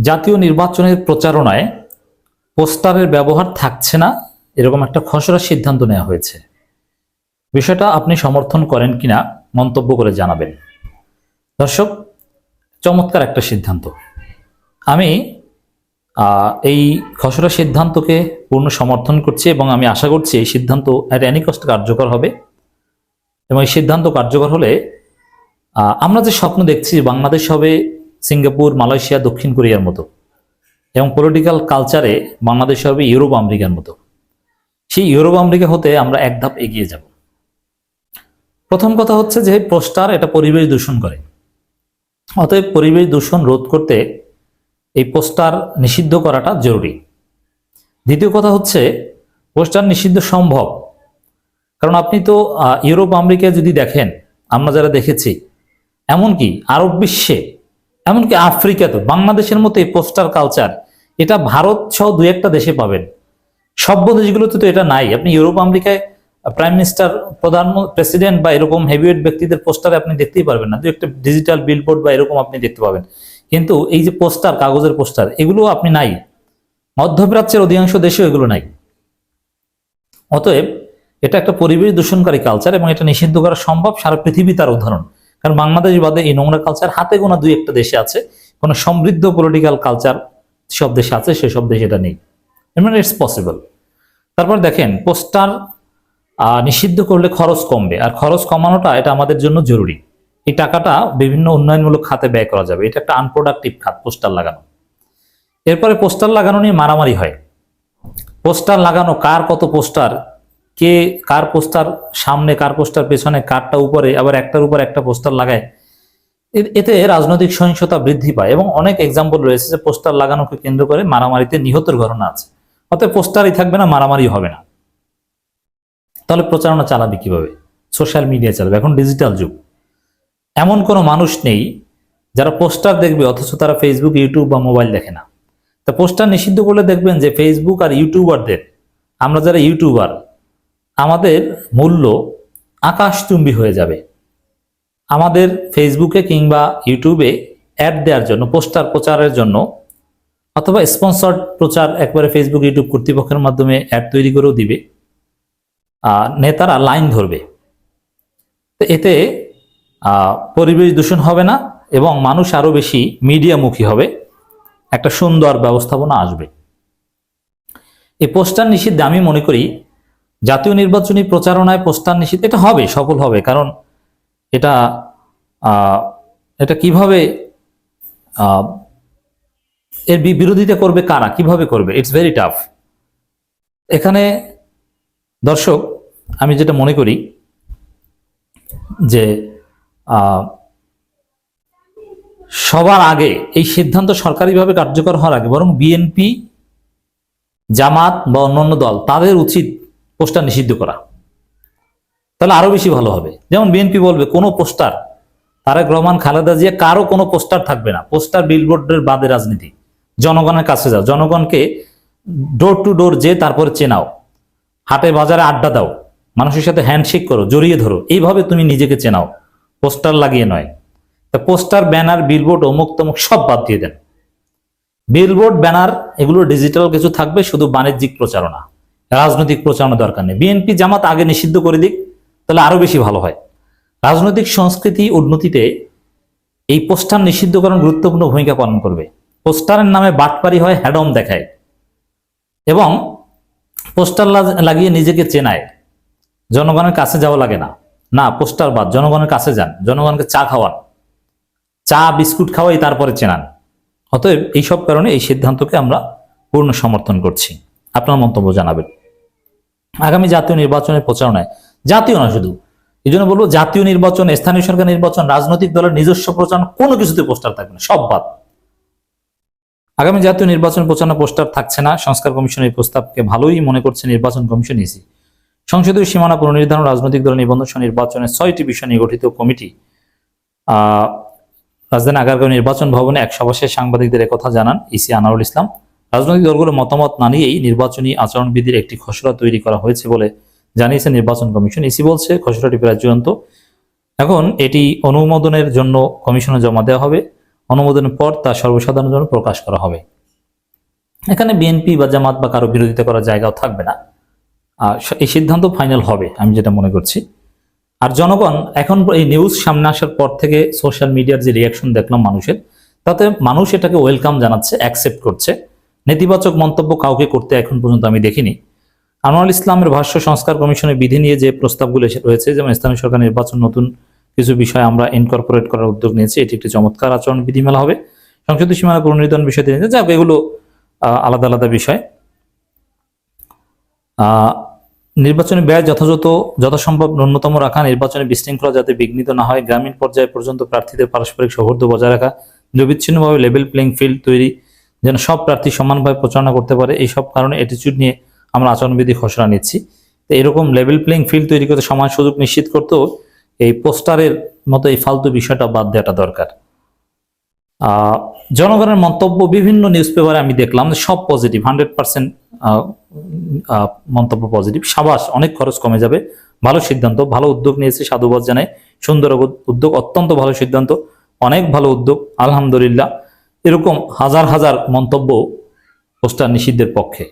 জাতীয় নির্বাচনের প্রচারণায় পোস্টারের ব্যবহার থাকছে না, এরকম একটা খসড়া সিদ্ধান্ত নেওয়া হয়েছে। বিষয়টা আপনি সমর্থন করেন কিনা মন্তব্য করে জানাবেন। দর্শক, চমৎকার একটা সিদ্ধান্ত। আমি এই খসড়া সিদ্ধান্তকে পূর্ণ সমর্থন করছি এবং আমি আশা করছি এই সিদ্ধান্ত এট এনি কষ্ট কার্যকর হবে। এবং এই সিদ্ধান্ত কার্যকর হলে আমরা যে স্বপ্ন দেখছি বাংলাদেশ হবে সিঙ্গাপুর, মালয়েশিয়া, দক্ষিণ কোরিয়ার মতো এবং পলিটিক্যাল কালচারে বাংলাদেশ হবে ইউরোপ আমেরিকার মতো। সেই ইউরোপ আমেরিকা হতে আমরা এক ধাপ এগিয়ে যাব। প্রথম কথা হচ্ছে যে পোস্টার এটা পরিবেশ দূষণ করে। অতএব পরিবেশ দূষণ রোধ করতে এই পোস্টার নিষিদ্ধ করাটা জরুরি। দ্বিতীয় কথা হচ্ছে পোস্টার নিষিদ্ধ সম্ভব। কারণ আপনি তো ইউরোপ আমেরিকায় যদি দেখেন, আমরা যারা দেখেছি, এমনকি আরব বিশ্বে এমনকি আফ্রিকাতে বাংলাদেশের মতো এই পোস্টার কালচার এটা ভারত সহ দু একটা দেশে পাবেন। সভ্য দেশগুলোতে তো এটা নাই। আপনি ইউরোপ, আমেরিকায় প্রাইম মিনিস্টার প্রধান প্রেসিডেন্ট বা এরকম হেভিওয়েট ব্যক্তিদের পোস্টারে আপনি দেখতেই পারবেন না। দু একটা ডিজিটাল বিলবোর্ড বা এরকম আপনি দেখতে পাবেন। কিন্তু এই যে পোস্টার কাগজের পোস্টার এগুলো আপনি নাই। মধ্যপ্রাচ্যের অধিকাংশ দেশেও এগুলো নাই। অতএব এটা একটা পরিবেশ দূষণকারী কালচার এবং এটা নিষিদ্ধ করা সম্ভব সারা পৃথিবী তার উদাহরণ। কারণ বাংলাদেশ বাদে এই নোংরা কালচার হাতে গোনা দুই একটা দেশে আছে। কোনো সমৃদ্ধ পলিটিক্যাল কালচার সব দেশে আছে সেসব দেশে এটা নেই। মানে ইটস পসিবল তারপর দেখেন পোস্টার নিষিদ্ধ করলে খরচ কমবে। আর খরচ কমানোটা এটা আমাদের জন্য জরুরি। এই টাকাটা বিভিন্ন উন্নয়নমূলক খাতে ব্যয় করা যাবে। এটা একটা আনপ্রোডাক্টিভ খাত পোস্টার লাগানো। এরপরে পোস্টার লাগানো নিয়ে মারামারি হয়। পোস্টার লাগানো কার কত পোস্টার কে কার পোস্টার সামনে, কার পোস্টার পেছনে, কারটা উপরে, আবার একটার উপর একটা পোস্টার লাগায় এতে রাজনৈতিক সহিংসতা বৃদ্ধি পায় এবং অনেক এক্সাম্পল রয়েছে যে পোস্টার লাগানোকে কেন্দ্র করে মারামারিতে নিহতের ঘটনা আছে। অতএব পোস্টারই থাকবে না মারামারি হবে না। তাহলে প্রচারণা চালাবে কীভাবে? সোশ্যাল মিডিয়া চালাবে। এখন ডিজিটাল যুগ। এমন কোনো মানুষ নেই যারা পোস্টার দেখবে, অথচ তারা ফেসবুক ইউটিউব বা মোবাইল দেখে না। তা পোস্টার নিষিদ্ধ করলে দেখবেন যে ফেসবুক আর ইউটিউবারদের আমরা যারা ইউটিউবার আমাদের মূল্য আকাশচুম্বী হয়ে যাবে। আমাদের ফেসবুকে কিংবা ইউটিউবে অ্যাড দেওয়ার জন্য পোস্টার প্রচারের জন্য অথবা স্পন্সর প্রচার একবারে ফেসবুক ইউটিউব কর্তৃপক্ষের মাধ্যমে অ্যাড তৈরি করেও দিবে। আহ, নেতারা লাইন ধরবে। তো এতে পরিবেশ দূষণ হবে না এবং মানুষ আরও বেশি মিডিয়ামুখী হবে। একটা সুন্দর ব্যবস্থাপনা আসবে। এই পোস্টার নিষিদ্ধে আমি মনে করি জাতীয় নির্বাচনী প্রচারণায় পোস্টার নিষিদ্ধ, এটা হবে, সফল হবে, কারণ এটা এটা কীভাবে এর বিরোধিতা করবে কারা, কীভাবে করবে ইটস ভেরি টাফ এখানে দর্শক, আমি যেটা মনে করি যে সবার আগে এই সিদ্ধান্ত সরকারিভাবে কার্যকর হওয়ার আগে, বরং বিএনপি, জামাত বা অন্যান্য দল, তাদের উচিত পোস্টার নিষিদ্ধ করা। তাহলে আরও বেশি ভালো হবে। যেমন বিএনপি বলবে, কোনো পোস্টার, তারেক রহমান, খালেদা জিয়া, কারও কোনো পোস্টার থাকবে না। পোস্টার বিলবোর্ডের বাদে রাজনীতি। জনগণের কাছে যাও। জনগণকে ডোর টু ডোর যে তারপরে চেনাও। হাটে বাজারে আড্ডা দাও। মানুষের সাথে হ্যান্ডশেক করো, জড়িয়ে ধরো। এইভাবে তুমি নিজেকে চেনাও। পোস্টার লাগিয়ে নয়। তা পোস্টার, ব্যানার, বিলবোর্ড, অমুক তমুক সব বাদ দিয়ে দেন। বিলবোর্ড, ব্যানার, এগুলো ডিজিটাল কিছু থাকবে, শুধু বাণিজ্যিক প্রচারণা। রাজনৈতিক প্রচারণা দরকার নেই। বিএনপি জামাত আগে নিষিদ্ধ করে দিক, তাহলে আরও বেশি ভালো হয়। রাজনৈতিক সংস্কৃতি উন্নতিতে এই পোস্টার নিষিদ্ধকরণ গুরুত্বপূর্ণ ভূমিকা পালন করবে। পোস্টারের নামে বাটপারি হয় হ্যাডম দেখায় এবং পোস্টার লাগিয়ে নিজেকে চেনায়। জনগণের কাছে যাওয়া লাগে না। না, পোস্টার বাদ, জনগণের কাছে যান, জনগণকে চা খাওয়ান। চা, বিস্কুট খাওয়াই তারপরে চেনান। অতএব এইসব কারণে এই সিদ্ধান্তকে আমরা পূর্ণ সমর্থন করছি। আপনার মন্তব্য জানাবেন। আগামী জাতীয় নির্বাচনের প্রচারণায়। জাতীয় না শুধু। এই জন্য বলব, জাতীয় নির্বাচন, স্থানীয় সরকার নির্বাচন, রাজনৈতিক দলের নিজস্ব প্রচারণা, কোনো কিছুতে পোস্টার থাকবে না, সব বাদ। আগামী জাতীয় নির্বাচন প্রচারণা পোস্টার থাকছে না, সংস্কার কমিশন এই প্রস্তাবকে ভালোই মনে করছে নির্বাচন কমিশন ইসি। সংসদীয় সীমানা পুনর্নির্ধারণ, রাজনৈতিক দল নিবন্ধন নির্বাচনের ছয়টি বিষয় নিয়ে গঠিত কমিটি রাজধানী আগারগাঁও নির্বাচন ভবনে এক সভা সাংবাদিকদের কথা জানান ইসি আনারুল ইসলাম। রাজনৈতিক দলগুলোর মতামত না নিয়েই নির্বাচনী আচরণবিধির একটি খসড়া তৈরি করা হয়েছে বলে জানিয়েছে নির্বাচন কমিশন। ইসি বলছে, খসড়াটি প্রায় চূড়ান্ত এখন এটি অনুমোদনের জন্য কমিশনে জমা দেওয়া হবে। অনুমোদনের পর তা সর্বসাধারণের জন্য প্রকাশ করা হবে। এখানে বিএনপি বা জামাত বা কারও বিরোধিতা করার জায়গাও থাকবে না। আর এই সিদ্ধান্ত ফাইনাল হবে, আমি যেটা মনে করছি। আর জনগণ এখন এই নিউজ সামনে আসার পর থেকে সোশ্যাল মিডিয়ার যে রিয়াকশন দেখলাম মানুষের, তাতে মানুষ এটাকে ওয়েলকাম জানাচ্ছে, অ্যাকসেপ্ট করছে। নেতিবাচক মন্তব্য কাউকে করতে এখন পর্যন্ত আমি দেখিনি। আনোয়ার ইসলামের ভাষ্য সংস্কার কমিশনের বিধি নিয়ে যে প্রস্তাবগুলো রয়েছে, যেমন স্থানীয় সরকার নির্বাচন, নতুন কিছু বিষয় আমরা ইনকর্পোরেট করার উদ্যোগ নিয়েছি, এটি একটি চমৎকার আচরণ বিধিমেলা হবে। সংসদীয় সীমানা পুনর্নির্ধারণ বিষয় দিয়ে যাক, এগুলো আলাদা আলাদা বিষয়। নির্বাচনী ব্যয় যথাযথ, যথাসম্ভব ন্যূনতম রাখা, নির্বাচনে বিশৃঙ্খলা যাতে বিঘ্নিত না হয়, গ্রামীণ পর্যায়ে পর্যন্ত প্রার্থীদের পারস্পরিক সৌহার্দ্য বজায় রাখা নিরবিচ্ছিন্নভাবে লেভেল প্লেইং ফিল্ড তৈরি যেন সব প্রার্থী সমানভাবে প্রচারণা করতে পারে, এই সব কারণে অ্যাটিচিউড নিয়ে আমরা আচরণবিধি খসড়া নিচ্ছি। তো এরকম লেভেল প্লেইং ফিল্ড তৈরি করতে সমান সুযোগ নিশ্চিত করতেও এই পোস্টারের মতো এই ফালতু বিষয়টা বাদ দেওয়াটা দরকার। জনগণের মন্তব্য বিভিন্ন নিউজ পেপারে আমি দেখলাম সব পজিটিভ হান্ড্রেড পার্সেন্ট মন্তব্য পজিটিভ সাবাস, অনেক খরচ কমে যাবে। ভালো সিদ্ধান্ত, ভালো উদ্যোগ নিয়েছে সাধুবাদ জানাই সুন্দর উদ্যোগ, অত্যন্ত ভালো সিদ্ধান্ত। অনেক ভালো উদ্যোগ, আলহামদুলিল্লাহ। এরকম হাজার হাজার মন্তব্য পোস্টার নিষিদ্ধের পক্ষে।